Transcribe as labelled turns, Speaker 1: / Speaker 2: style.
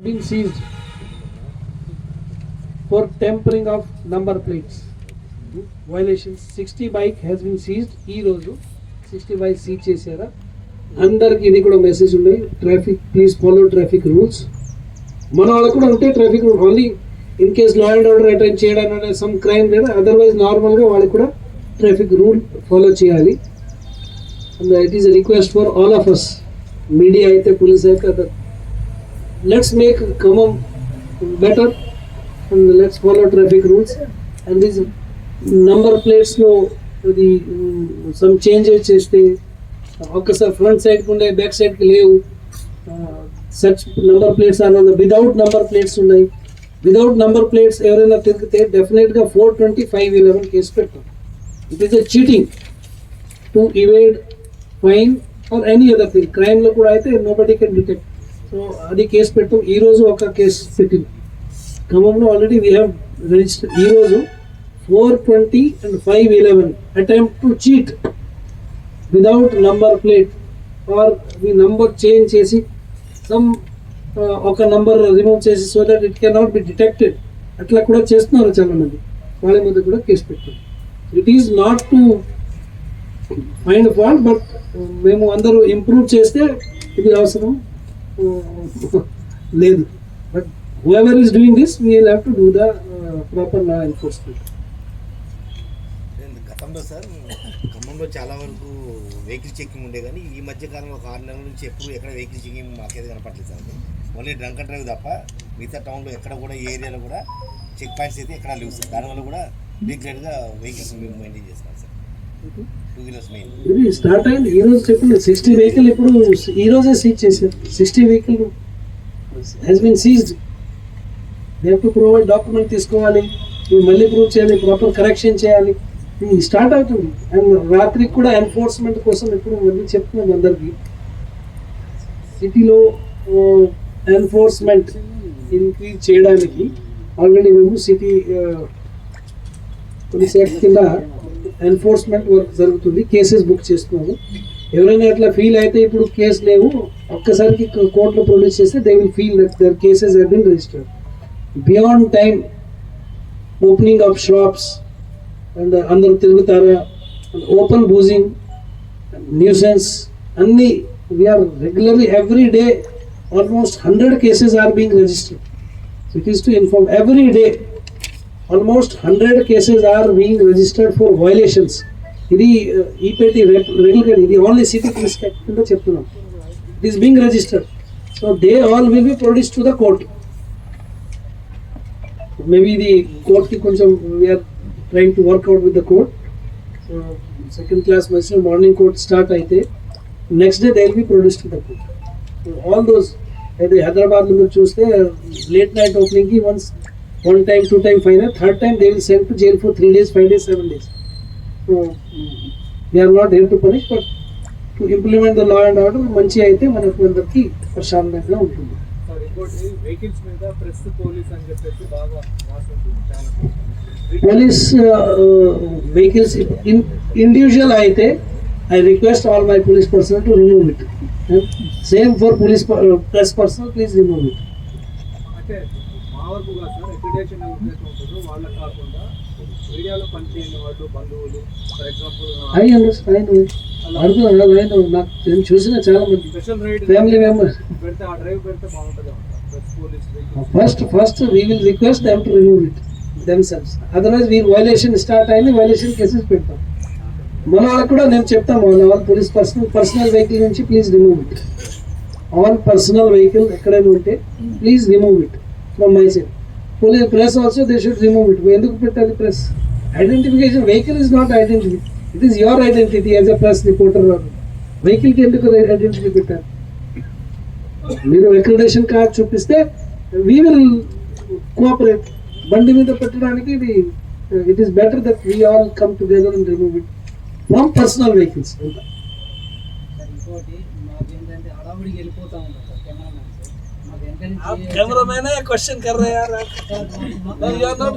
Speaker 1: been seized for tampering of number plates. Violations, sixty bike has been seized. ఈ రోజు sixty bike seize చేశారా? అందరికి ఇది కూడా మెసేజ్ ఉన్నాయి. Traffic please follow traffic rules మన వాళ్ళకు కూడా ఉంటే traffic rule only in case law and order attend చేయడం అనేది సమ్ క్రైమ్ లేదా. అదర్వైజ్ నార్మల్గా వాళ్ళకి కూడా ట్రాఫిక్ రూల్ ఫాలో చేయాలి. And it is request for all of us media అయితే పోలీస్ అయితే let's make Khammam better and let's follow traffic rules. And these number plates లో ఇది సమ్ చేంజెస్ చేస్తే ఒక్కసారి ఫ్రంట్ సైడ్ ఉండే బ్యాక్ సైడ్కి లేవు. సచ్ నంబర్ ప్లేట్స్ అన్న విదౌట్ నంబర్ ప్లేట్స్ ఉన్నాయి. విదౌట్ నంబర్ ప్లేట్స్ ఎవరైనా తిరిగితే డెఫినెట్గా four twenty five eleven case పెట్టాం. It is a cheating to evade fine or any other thing క్రైమ్లో కూడా అయితే nobody can detect so అది కేసు పెట్టాం. ఈ రోజు ఒక కేసు పెట్టింది. ఖమ్మంలో ఆల్రెడీ వీ హ్యావ్ రిజిస్టర్ ఈ రోజు four twenty and five eleven attempt to cheat without number plate or me number change చేసి సమ్ ఒక నంబర్ రిమూవ్ చేసి so that it can not be detected అట్లా కూడా చేస్తున్నారు చాలా మంది వాళ్ళ మీద కూడా కేసు పెట్టాం. It is not to find fault but మేము అందరూ ఇంప్రూవ్ చేస్తే ఇది అవసరం. లేదు. But whoever is doing this we have to do the proper law enforcement
Speaker 2: గతంలో సార్ ఖమ్మంలో చాలా వరకు వెహికల్ చెకింగ్ ఉండే కానీ ఈ మధ్య కాలంలో ఒక ఆరు నెలల నుంచి ఎప్పుడు ఎక్కడ వెహికల్ చెకింగ్ మాకైతే కనపట్లేదు సార్. ఓన్లీ డ్రంక్ డ్రైవ్ తప్ప మిగతా టౌన్లో ఎక్కడ కూడా ఏ ఏరియాలో కూడా చెక్ పాయింట్స్ అయితే ఎక్కడ లేవు సార్. దానివల్ల కూడా గా వెహికల్స్ మేము మెయింటైన్ చేస్తాం సార్.
Speaker 1: ఇది స్టార్ట్ అయింది. ఈ రోజు చెప్పింది సిక్స్టీ వెహికల్ ఇప్పుడు ఈ రోజే సీజ్ చేశారు. Sixty vehicle has been seized నేను ప్రూవల్ డాక్యుమెంట్ తీసుకోవాలి. నువ్వు మళ్ళీ ప్రూవ్ చేయాలి ప్రాపర్ కరెక్షన్ చేయాలి. స్టార్ట్ అవుతుంది. అండ్ రాత్రికి కూడా ఎన్ఫోర్స్మెంట్ కోసం ఇప్పుడు మళ్ళీ చెప్తున్నాం అందరికీ. సిటీలో ఎన్ఫోర్స్మెంట్ ఇంక్రీజ్ చేయడానికి ఆల్రెడీ మేము సిటీ పోలీస్ యాక్ట్ కింద ఎన్ఫోర్స్మెంట్ వర్క్ జరుగుతుంది కేసెస్ బుక్ చేస్తున్నాము ఎవరైనా అట్లా ఫీల్ అయితే ఇప్పుడు కేసు లేవు ఒక్కసారికి కోర్టులో ప్రొడ్యూస్ చేస్తే they will feel that their cases have been registered beyond time opening of shops and అందరూ తిరుగుతారా ఓపెన్ బూజింగ్ న్యూసెన్స్ అన్ని we're regularly every day almost hundred cases are being registered it is to inform every day almost hundred cases are being registered for violations. ఇది uh, regular ఇది only city police కింద చెప్తున్నాం. It is being registered so they all will be produce to the court maybe ఇది కోర్ట్కి కొంచెం we're trying to work out with the court second class message morning court start అయితే next day they will be produce to the court all those అయితే హైదరాబాద్లో మీరు చూస్తే late night ఓపెనింగ్కి once one time two time fine third time they will send to jail for three days five days seven days so we're not here to punish but to implement the law and order మంచి అయితే మనకు అందరికీ ప్రశాంతంగా ఉంటుంది.
Speaker 3: Sir ఇంకోటి vehicles మీద press police అని చెప్పేసి బాగా వాసన ఉంటుంది చాలా.
Speaker 1: పోలీస్ వెహికల్స్ ఇన్ ఇండివిజువల్ అయితే I request all my police person to remove it same for police press person please remove it
Speaker 3: అంటే మా వరకు కాదు సార్ ఎక్రిడేషన్ ఎవరికైతే ఉంటుందో వాళ్ళకి కాకుండా మీడియాలో పనిచేయని వాళ్ళు బంధువులు ఫర్ ఎగ్జాంపుల్
Speaker 1: నేను నాకు నేను చూసిన చాలా మంది
Speaker 3: స్పెషల్ రైడ్
Speaker 1: ఫ్యామిలీ మెంబర్స్
Speaker 3: పెడితే ఆ డ్రైవ్ పెడితే బాగుంటుంది
Speaker 1: first first we will request them to remove it themselves otherwise వీరు వైలేషన్ స్టార్ట్ అయింది వైలేషన్ కేసెస్ పెడతాం. మన వాళ్ళకి కూడా నేను చెప్తాము మన వాళ్ళ పోలీస్ పర్సనల్ పర్సనల్ వెహికల్ నుంచి please remove it all personal vehicle ఎక్కడైనా ఉంటే please remove it from my side police press also they should remove it ఎందుకు పెట్టాలి press identification vehicle is not identity it is your identity as a press reporter వెహికల్కి ఎందుకు identity పెట్టారు మీరు accreditation card చూపిస్తే we will cooperate బండి మీద పెట్టడానికి ఇది it is better that we all come together and remove it from personal vehicles
Speaker 4: ఇంకోటి మాకు ఏంటంటే హడావుడికి వెళ్ళిపోతా ఉంటారు సార్ వెంటనే
Speaker 1: కెమెరామెన్ క్వశ్చన్ కర్ రే. యార్
Speaker 4: చేయాలి